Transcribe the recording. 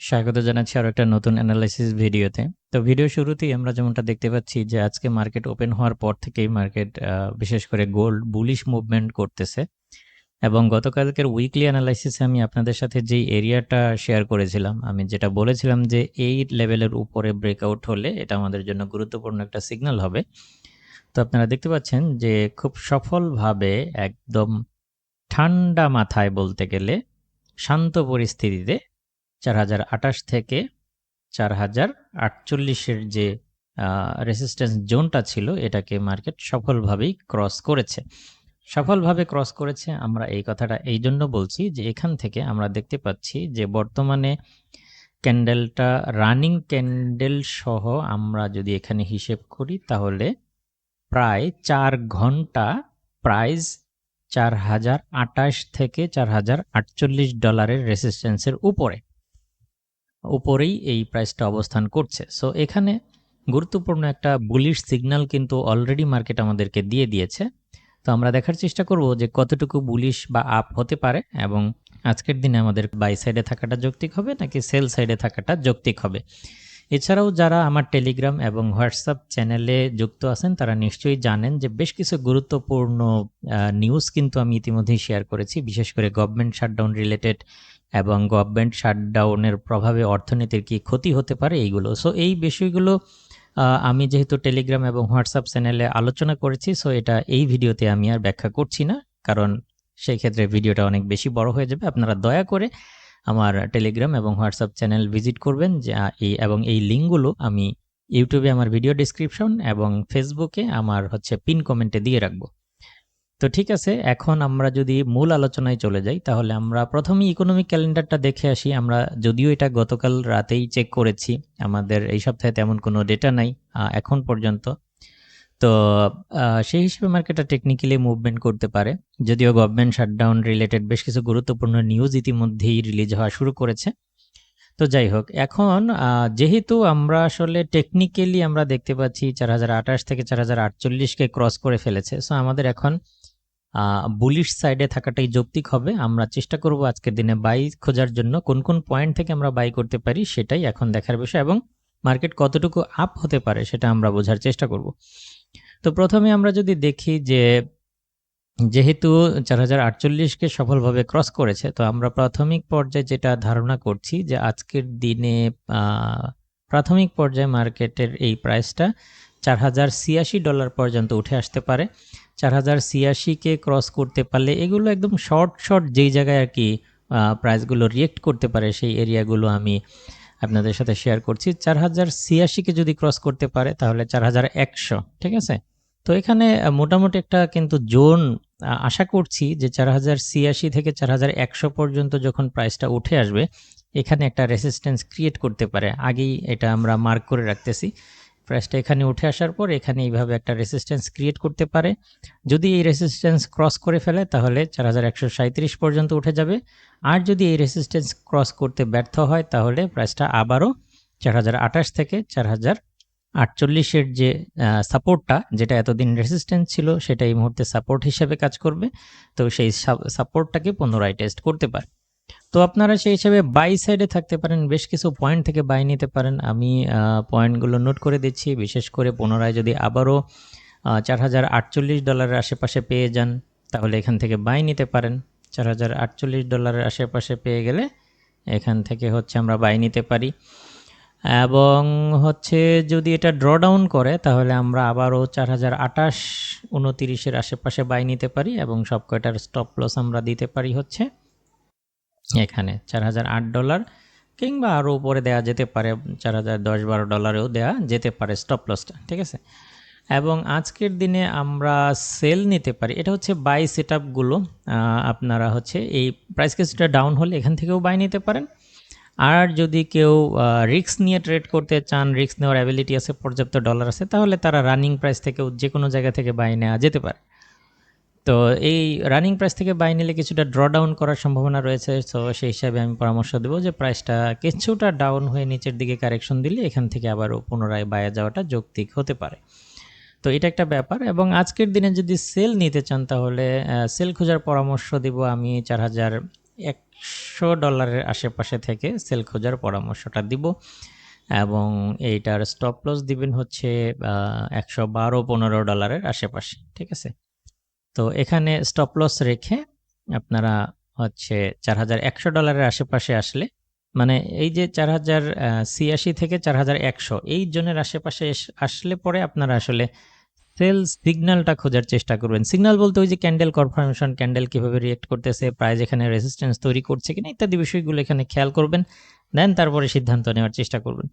স্বাগত জানাচ্ছি আরও একটা নতুন অ্যানালাইসিস ভিডিওতে। তো ভিডিও শুরুতেই আমরা যেমনটা দেখতে পাচ্ছি যে আজকে মার্কেট ওপেন হওয়ার পর থেকেই মার্কেট বিশেষ করে গোল্ড বুলিশ মুভমেন্ট করতেছে। এবং গতকালকের উইকলি অ্যানালাইসিসে আমি আপনাদের সাথে যেই এরিয়াটা শেয়ার করেছিলাম, আমি যেটা বলেছিলাম যে এই লেভেলের উপরে ব্রেকআউট হলে এটা আমাদের জন্য গুরুত্বপূর্ণ একটা সিগন্যাল হবে। তো আপনারা দেখতে পাচ্ছেন যে খুব সফলভাবে একদম ঠান্ডা মাথায় বলতে গেলে শান্ত পরিস্থিতিতে ৪০২৮ থেকে ৪০৪৮ এর যে, আ রেসিস্ট্যান্স জোনটা ছিল, এটাকে মার্কেট সফলভাবেই ক্রস করেছে। সফলভাবে ক্রস করেছে, আমরা এই কথাটা এইজন্য বলছি যে, এখান থেকে আমরা দেখতে পাচ্ছি যে, বর্তমানে ক্যান্ডেলটা রানিং ক্যান্ডেল সহ আমরা যদি এখানে হিসেব করি, তাহলে প্রায় ৪ ঘণ্টা প্রাইস ৪০২৮ থেকে ৪০৪৮ ডলারের রেসিস্ট্যান্সের উপরে। উপরেই এই প্রাইসটা অবস্থান করছে। সো এখানে গুরুত্বপূর্ণ একটা বুলিশ সিগন্যাল কিন্তু অলরেডি মার্কেট আমাদেরকে দিয়ে দিয়েছে। তো আমরা দেখার চেষ্টা করব যে কতটুকু বুলিশ বা আপ হতে পারে এবং আজকের দিনে আমাদের বাই সাইডে থাকাটা যৌক্তিক হবে নাকি সেল সাইডে থাকাটা যৌক্তিক হবে। এছাড়াও যারা আমার টেলিগ্রাম এবং হোয়াটসঅ্যাপ চ্যানেলে যুক্ত আছেন, তারা নিশ্চয়ই জানেন যে বেশ কিছু গুরুত্বপূর্ণ নিউজ কিন্তু আমি ইতিমধ্যেই শেয়ার করেছি। বিশেষ করে গভর্নমেন্ট শাটডাউন রিলেটেড এবং গভর্নমেন্ট শাটডাউনের প্রভাবে অর্থনীতির কি ক্ষতি হতে পারে এইগুলো। সো এই বিষয়গুলো আমি যেহেতু টেলিগ্রাম এবং হোয়াটসঅ্যাপ চ্যানেলে আলোচনা করেছি সো এটা এই ভিডিওতে আমি আর ব্যাখ্যা করছি না। কারণ সেই ক্ষেত্রে ভিডিওটা অনেক বেশি বড় হয়ে যাবে। আপনারা দয়া করে আমার টেলিগ্রাম এবং হোয়াটসঅ্যাপ চ্যানেল ভিজিট করবেন, যে এই এবং এই লিঙ্কগুলো আমি ইউটিউবে আমার ভিডিও ডিসক্রিপশন এবং ফেসবুকে আমার হচ্ছে পিন কমেন্টে দিয়ে রাখব। তো ঠিক আছে, এখন আমরা যদি মূল আলোচনায় চলে যাই, তাহলে আমরা প্রথমেই ইকোনমিক ক্যালেন্ডারটা দেখে আসি। আমরা যদিও এটা গতকাল রাতেই চেক করেছি। আমাদের এই সপ্তাহে তেমন কোনো ডেটা নাই এখন পর্যন্ত। তো সেই হিসেবে মার্কেটটা টেকনিক্যালি মুভমেন্ট করতে পারে। যদিও গভর্নমেন্ট শাটডাউন রিলেটেড বেশ কিছু গুরুত্বপূর্ণ নিউজ ইতিমধ্যেই রিলিজ হওয়া শুরু করেছে। তো যাই হোক, এখন যেহেতু আমরা আসলে টেকনিক্যালি আমরা দেখতে পাচ্ছি ৪০২৮ থেকে ৪০৪৮ কে ক্রস করে ফেলেছে। সো আমাদের এখন বুলিশ সাইডে থাকাটাই যৌক্তিক হবে। আমরা চেষ্টা করব আজকের দিনে বাই খোঁজার জন্য কোন, কোন পয়েন্ট থেকে আমরা বাই করতে পারি সেটাই এখন দেখার বিষয় এবং মার্কেট কতটুকু আপ হতে পারে সেটা আমরা বোঝার চেষ্টা করব। তো প্রথমে আমরা যদি দেখি যে যেহেতু ৪০৪৮ কে সফলভাবে ক্রস করেছে তো আমরা প্রাথমিক পর্যায়ে যেটা ধারণা করছি যে আজকের দিনে প্রাথমিক পর্যায়ে মার্কেটের এই প্রাইসটা ৪০৮৬ ডলার পর্যন্ত উঠে আসতে পারে। ৪০৮৬ কে ক্রস করতে পারলে এগুলো একদম শর্ট, শর্ট যেই জায়গায় আর কি প্রাইসগুলো রিয়েক্ট করতে পারে সেই এরিয়াগুলো আমি আপনাদের সাথে শেয়ার করছি। ৪০৮৬ কে যদি ক্রস করতে পারে তাহলে ৪১০০ ঠিক আছে? তো এখানে মোটামুটি একটা কিন্তু জোন আশা করছি যে ৪০৮৬ থেকে ৪১০০ পর্যন্ত যখন প্রাইসটা উঠে আসবে, এখানে একটা রেসিস্ট্যান্স ক্রিয়েট করতে পারে। আগেই এটা আমরা মার্ক করে রাখতেছি। প্রাইসটা এখানে উঠে আসার পর এখানে এইভাবে একটা রেসিস্ট্যান্স ক্রিয়েট করতে পারে। যদি এই রেসিস্ট্যান্স ক্রস করে ফেলে, তাহলে ৪১৩৭ পর্যন্ত উঠে যাবে। আর যদি এই রেসিস্ট্যান্স ক্রস করতে ব্যর্থ হয়, তাহলে প্রাইসটা আবারও ৪০২৮ থেকে ৪০৪৮ এর যে সাপোর্টটা যেটা এতদিন রেসিস্ট্যান্স ছিল, সেটা এই মুহূর্তে সাপোর্ট হিসেবে কাজ করবে। তো সেই সাপোর্টটাকে পুনরায় টেস্ট করতে পারে। তো আপনারা সেই হিসেবে বাই সাইডে থাকতে পারেন। বেশ কিছু পয়েন্ট থেকে বাই নিতে পারেন। আমি পয়েন্টগুলো নোট করে দিচ্ছি। বিশেষ করে পুনরায় যদি আবারও, আ ৪০৪৮ ডলারের আশেপাশে পেয়ে যান, তাহলে এখান থেকে বাই নিতে পারেন। ৪০৪৮ ডলারের আশেপাশে পেয়ে গেলে, এখান থেকে হচ্ছে আমরা বাই নিতে পারি। এবং হচ্ছে যদি এটা ড্র ডাউন করে, তাহলে আমরা আবারও ৪০২৮ ২৯ উনতিরিশের আশেপাশে বাই নিতে পারি এবং সব কয়টার স্টপ লস আমরা দিতে পারি হচ্ছে এখানে ৪০০৮ ডলার কিংবা আরও উপরে দেওয়া যেতে পারে ৪০১০-১২ ডলারেও দেওয়া যেতে পারে স্টপ লসটা। ঠিক আছে? এবং আজকের দিনে আমরা সেল নিতে পারি। এটা হচ্ছে বাই আ আপনারা হচ্ছে এই প্রাইস কিছুটা ডাউন হলে এখান থেকেও বাই নিতে পারেন। আর যদি কেউ রিস্ক নিয়ে ট্রেড করতে চান, রিক্স নেওয়ার অ্যাবিলিটি আছে, পর্যাপ্ত ডলার আছে তাহলে তারা রানিং প্রাইস থেকেও যেকোনো জায়গা থেকে বাই নেওয়া যেতে পারে। তো এই রানিং প্রাইস থেকে বাই নিলে কিছুটা ড্র ডাউন করার সম্ভাবনা রয়েছে। সো সেই হিসাবে আমি পরামর্শ দেবো যে প্রাইসটা কিছুটা ডাউন হয়ে নিচের দিকে কারেকশন দিলে এখান থেকে আবারও পুনরায় বাইরে যাওয়াটা যৌক্তিক হতে পারে। তো এটা একটা ব্যাপার এবং আজকের দিনে যদি সেল নিতে চান তাহলে সেল খোঁজার পরামর্শ দিব আমি ৪০০১ একশো ডলারের আশেপাশে থেকে সেল খোঁজার পরামর্শটা দিব। এবং এইটার স্টপ লস দিবেন হচ্ছে একশো বারো পনেরো ডলারের আশেপাশে, ঠিক আছে? তো এখানে স্টপ লস রেখে আপনারা হচ্ছে চার হাজার একশো ডলারের আশেপাশে আসলে মানে এই যে চার হাজার ছিয়াশি থেকে চার হাজার একশো, এই জনের আশেপাশে আসলে পরে আপনারা আসলে সেল সিগন্যালটা খোঁজার চেষ্টা করবেন। সিগন্যাল বলতে ওই যে ক্যান্ডেল কনফার্মেশন, ক্যান্ডেল কীভাবে রিয়েক্ট করতেছে প্রাইজ এখানে রেসিস্ট্যান্স তৈরি করছে কিনা ইত্যাদি বিষয়গুলো এখানে খেয়াল করবেন, দেন তারপরে সিদ্ধান্ত নেওয়ার চেষ্টা করবেন।